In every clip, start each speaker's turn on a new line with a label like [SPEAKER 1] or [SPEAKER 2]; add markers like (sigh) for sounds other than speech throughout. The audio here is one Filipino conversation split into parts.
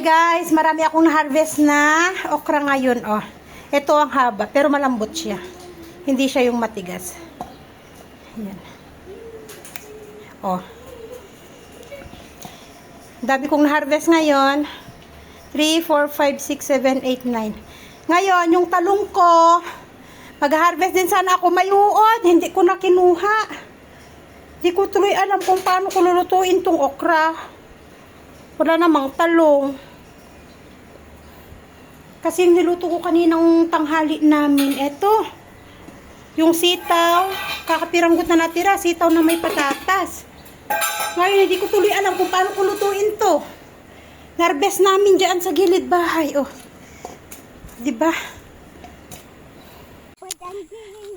[SPEAKER 1] Guys, marami akong na-harvest na okra ngayon, oh. Ito ang haba, pero malambot siya. Hindi siya yung matigas. Yan. Oh. Dami kong na-harvest ngayon. 3, 4, 5, 6, 7, 8, 9. Ngayon, yung talong ko, mag-harvest din sana ako may uod. Hindi ko na kinuha. Hindi ko tuloy alam kung paano ko lulutuin tong okra. Wala namang talong. Kasi yung niluto ko kaninang tanghali namin, eto. Yung sitaw, kakapiranggot na natira, sitaw na may patatas. Ngayon, hindi ko tuloy alam kung paano ko lutuin to. Narbes namin dyan sa gilid bahay, oh. Diba?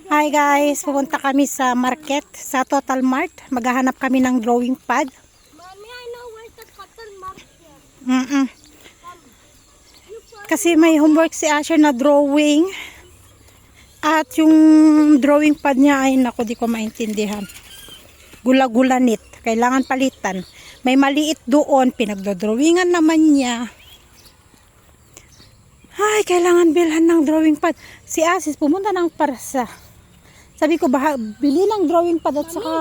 [SPEAKER 1] Hi guys, pupunta kami sa market, sa Total Mart. Maghahanap kami ng drawing pad.
[SPEAKER 2] Mommy, I know where's the cotton market.
[SPEAKER 1] Mm-mm. Kasi may homework si Asher na drawing. At yung drawing pad niya ay nako di ko maintindihan. Gula-gulanit. Kailangan palitan. May maliit doon. Pinagdodrawingan naman niya. Ay, kailangan bilhan ng drawing pad. Si Asis pumunta ng parsa. Sabi ko, baha, bili ng drawing pad at saka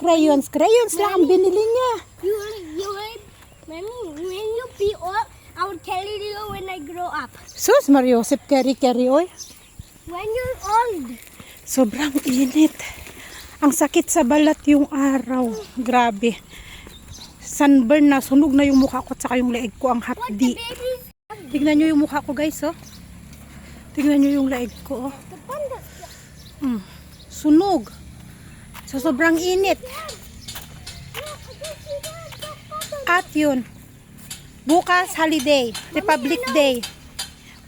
[SPEAKER 1] crayons. Crayons lang ang binili niya.
[SPEAKER 2] You, you, mommy, when you be old, I will tell you when I grow up.
[SPEAKER 1] Sus, Mario, Joseph Kerry Kerry, oy.
[SPEAKER 2] When you're old.
[SPEAKER 1] Sobrang init. Ang sakit sa balat yung araw. Grabe. Sunburn na. Sunog na yung mukha ko at saka yung leeg ko ang hapdi. Tignan nyo yung mukha ko guys, oh. Tignan nyo yung leeg ko, oh. Mm. Sunog. Sa sobrang init. At yun. Bukas, holiday. Republic Day.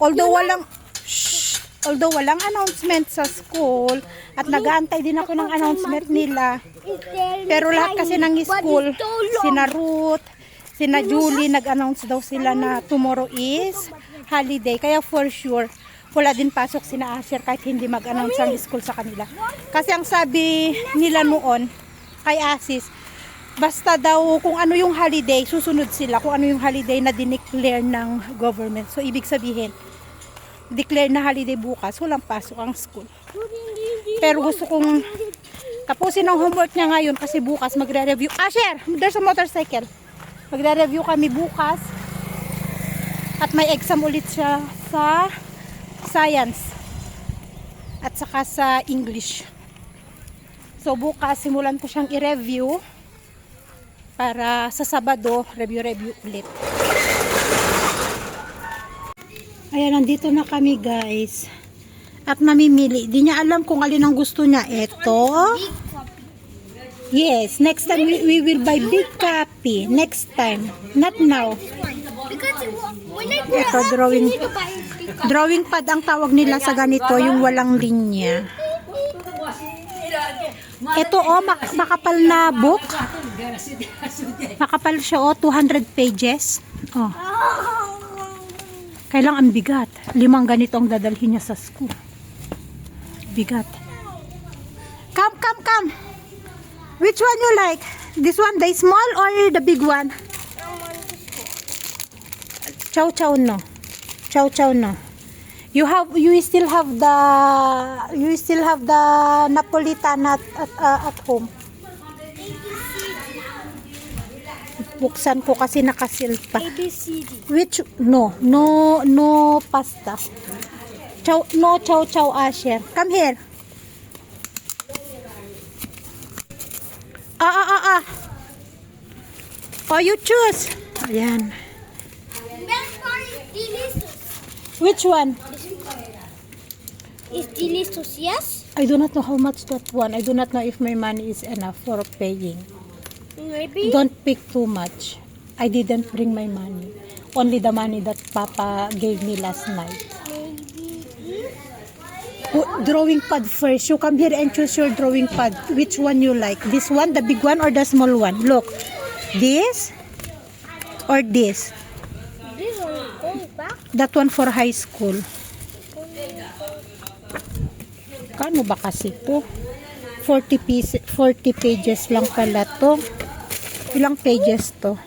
[SPEAKER 1] Although walang... Shh, although walang announcement sa school at nag-aantay din ako ng announcement nila. Pero lahat kasi ng school, sina Ruth, sina Julie, nag-announce daw sila na tomorrow is holiday. Kaya for sure, wala din pasok sina Asher kahit hindi mag-announce ang school sa kanila. Kasi ang sabi nila noon kay Asis, basta daw kung ano yung holiday, susunod sila kung ano yung holiday na dineclare ng government. So, ibig sabihin, declare na holiday bukas, walang pasok ang school. Pero gusto kong tapusin ang homework niya ngayon kasi bukas magre-review. Asher, there's a motorcycle. Magre-review kami bukas. At may exam ulit siya sa science. At saka sa English. So bukas simulan ko siyang i-review para sa Sabado review-review ulit. Ayan, nandito na kami guys. At mamimili. Di niya alam kung alin ang gusto niya. Ito. Yes, next time we, we will buy big copy. Next time. Not now. Ito, drawing. Drawing pad ang tawag nila sa ganito, yung walang linya. Ito oh, mak- makapal na book. Makapal siya oh, 200 pages. Oh, kailang ang bigat. Limang ganito ang dadalhin niya sa school. Bigat. Come, come, come. Which one you like? This one, the small or the big one? Chow chow no. Chow chow no. You have you still have the you still have the Napolitan at at, uh, at home. Buksan ko kasi nakasil pa.
[SPEAKER 2] A, B, C, D.
[SPEAKER 1] Which no, no no pasta. Chow no chow chow Asher. Come here. Ah ah ah ah. Oh, you choose. Ayan.
[SPEAKER 2] Best is delicious.
[SPEAKER 1] Which one?
[SPEAKER 2] It's delicious, yes?
[SPEAKER 1] I do not know how much that one. I do not know if my money is enough for paying.
[SPEAKER 2] Maybe.
[SPEAKER 1] Don't pick too much. I didn't bring my money. Only the money that Papa gave me last night.
[SPEAKER 2] Maybe.
[SPEAKER 1] Oh, drawing pad first. You come here and choose your drawing pad. Which one you like? This one, the big one, or the small one? Look. This or this?
[SPEAKER 2] This one back.
[SPEAKER 1] That one for high school. Kano ba kasi to? 40 pieces, 40 pages lang pala to. Ilang pages to?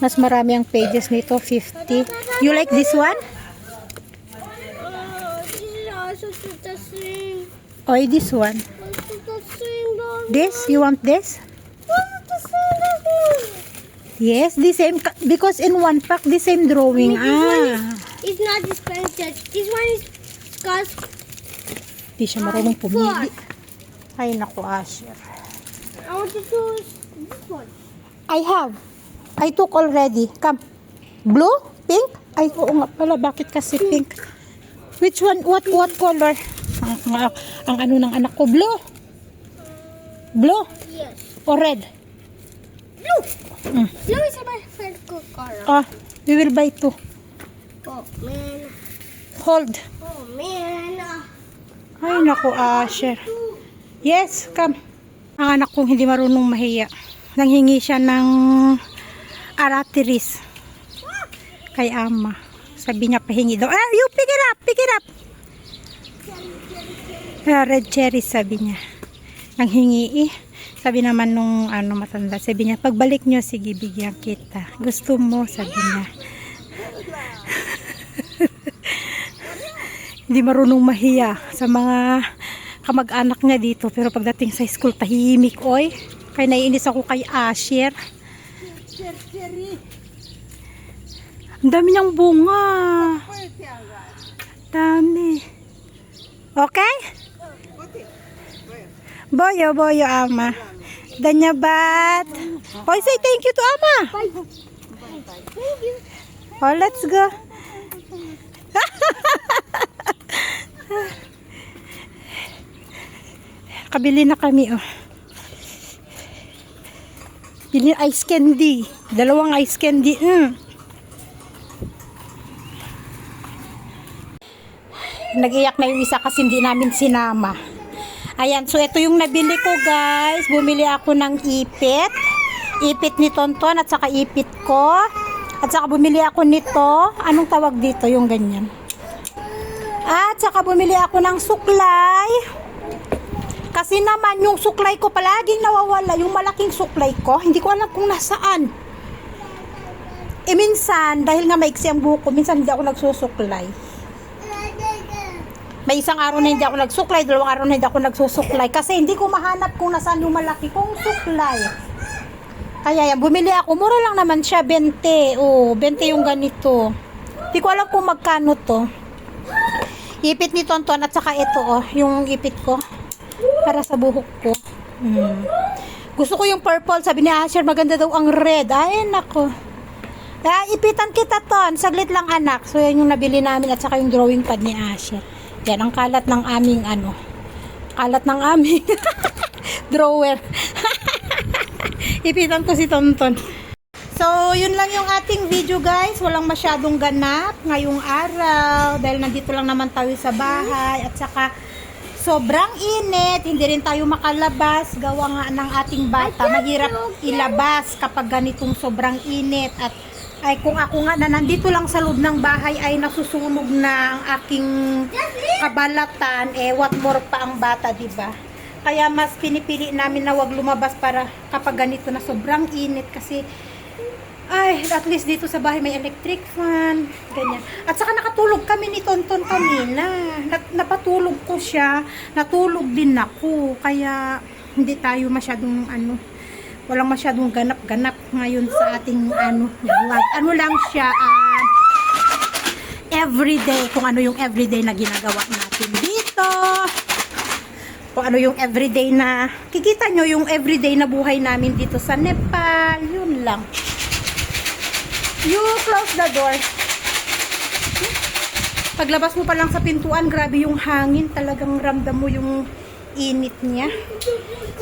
[SPEAKER 1] Mas marami ang pages nito, 50. You like this one?
[SPEAKER 2] Is.
[SPEAKER 1] Or this one? This? You want this? Yes, the same. Because in one pack, the same drawing.
[SPEAKER 2] This one is,
[SPEAKER 1] Ah.
[SPEAKER 2] it's not expensive. This one is cost
[SPEAKER 1] Di siya marunong pumili. Ay, naku, Asher.
[SPEAKER 2] I want to choose this one.
[SPEAKER 1] I have. I took already. Come. Blue? Pink? Ay, oo nga pala. Bakit kasi pink? Which one? What what color? Ang, ang, ang ano ng anak ko? Blue? Blue?
[SPEAKER 2] Yes.
[SPEAKER 1] Or red?
[SPEAKER 2] Blue.
[SPEAKER 1] Mm.
[SPEAKER 2] Blue is my favorite color.
[SPEAKER 1] Ah, we will buy two.
[SPEAKER 2] Oh man.
[SPEAKER 1] Hold.
[SPEAKER 2] Oh man.
[SPEAKER 1] Ay, naku, Asher. Yes, come. Ang anak kong hindi marunong mahiya. Nanghingi siya ng aratiris. Kay ama. Sabi niya pahingi daw. Ah, you pick it up, pick it up. Ah, red cherry sabi niya. Nanghingi eh. Sabi naman nung ano matanda, sabi niya, pagbalik niyo, sige, bigyan kita. Gusto mo, sabi niya. (laughs) Hindi marunong mahiya sa mga kamag-anak niya dito. Pero pagdating sa school, tahimik, oy. Kaya naiinis ako kay Asher. Ang dami niyang bunga. Dami. Okay? Boyo, boyo, ama. Danyabat. Oy, say thank you to ama.
[SPEAKER 2] Thank you.
[SPEAKER 1] Oh, let's go. (laughs) Kabili na kami, oh. Bili ice candy. Dalawang ice candy. Mm. Nag-iyak na yung isa kasi hindi namin sinama. Ayan, so ito yung nabili ko guys. Bumili ako ng ipit. Ipit ni Tonton at saka ipit ko. At saka bumili ako nito. Anong tawag dito? Yung ganyan. At saka bumili ako ng suklay. Kasi naman yung suklay ko palaging nawawala. Yung malaking suklay ko. Hindi ko alam kung nasaan. E minsan, dahil nga maiksi ang buhok ko, minsan hindi ako nagsusuklay. May isang araw na hindi ako nagsuklay, dalawang araw na hindi ako nagsusuklay. Kasi hindi ko mahanap kung nasaan yung malaki kong suklay. Kaya yan, bumili ako. Mura lang naman siya, 20. Oo, 20 yung ganito. Hindi ko alam kung magkano to. Ipit ni Tonton at saka ito oh, yung ipit ko. Para sa buhok ko. Hmm. Gusto ko yung purple. Sabi ni Asher, maganda daw ang red. Ay, nako. Kaya ipitan kita ton. Saglit lang anak. So yan yung nabili namin at saka yung drawing pad ni Asher. Yan ang kalat ng aming ano. Kalat ng aming (laughs) drawer. (laughs) ipitan ko si Tonton. So, yun lang yung ating video guys. Walang masyadong ganap ngayong araw dahil nandito lang naman tayo sa bahay at saka sobrang init. Hindi rin tayo makalabas. Gawa nga ng ating bata. Mahirap ilabas kapag ganitong sobrang init at ay kung ako nga na nandito lang sa loob ng bahay ay nasusunog na ang aking kabalatan eh what more pa ang bata, 'di ba? Kaya mas pinipili namin na wag lumabas para kapag ganito na sobrang init kasi ay, at least dito sa bahay may electric fan, ganyan. At saka nakatulog kami ni Tonton kanina. Nat- napatulog ko siya, natulog din ako. Kaya hindi tayo masyadong ano, walang masyadong ganap-ganap ngayon sa ating ano, vlog. Ano lang siya, ah, everyday, kung ano yung everyday na ginagawa natin dito. Kung ano yung everyday na, kikita nyo yung everyday na buhay namin dito sa Nepal. Yun lang. You close the door. Paglabas mo pa lang sa pintuan, grabe yung hangin. Talagang ramdam mo yung init niya.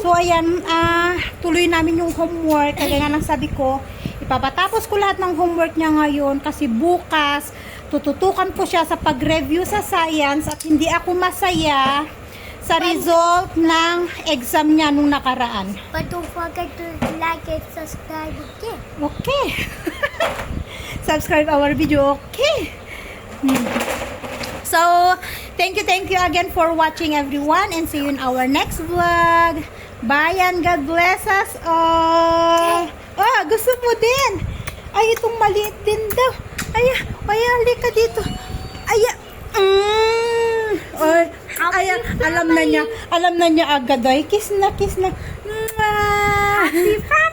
[SPEAKER 1] So, ayan, ah, tuloy namin yung homework. Kaya nga lang sabi ko, ipapatapos ko lahat ng homework niya ngayon kasi bukas, tututukan ko siya sa pag-review sa science at hindi ako masaya sa result ng exam niya nung nakaraan.
[SPEAKER 2] But don't forget to like and subscribe again.
[SPEAKER 1] Okay. (laughs) (laughs) Subscribe our video. Okay. Hmm. So, thank you, thank you again for watching everyone and see you in our next vlog. Bye and God bless us all. Oh, gusto mo din. Ay, itong maliit din daw. Ay, ay, halika dito. Ay, mm, ay, ay, alam na niya, alam na niya agad. Ay, kiss na, kiss na. Happy family!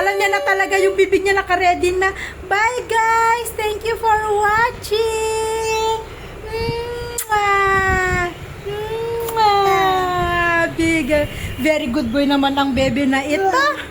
[SPEAKER 1] Alam niya na talaga yung bibig niya naka-ready na. Bye guys! Thank you for watching! Mwah! Mwah! Big, very good boy naman ang baby na ito.